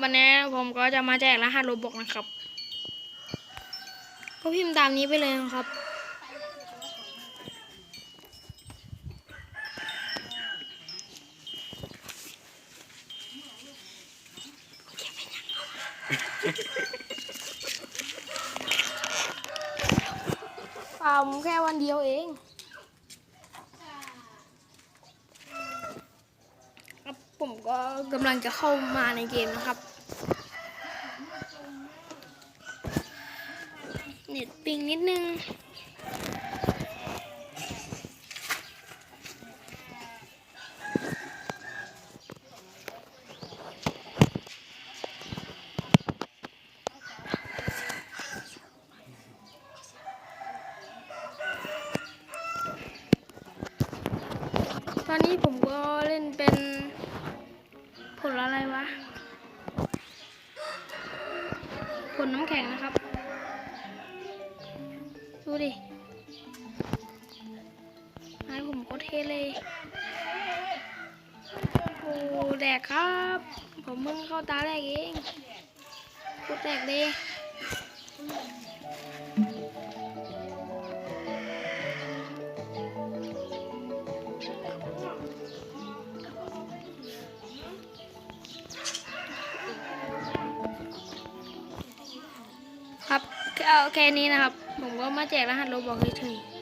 วันนี้ผมก็จะมาแจกรหัสโรบอกนะครับ ก็พิมพ์ตามนี้ไปเลยนะครับ เปล่าผมแค่วันเดียวเองครับ ผมก็กำลังจะเข้ามาในเกมนะครับ เน็ตปิงนิดนึง ตอนนี้ผมก็ ผลอะไรวะ ผลน้ำแข็งนะครับ ดูดิไม้ผมก็เทเลยโอ้แดกครับ ผมมึงเข้าตาแรกเองโคตรแดกเลย ครับเอาแค่นี้นะครับ ผมก็มาแจกรหัสโลบอกเฉยๆ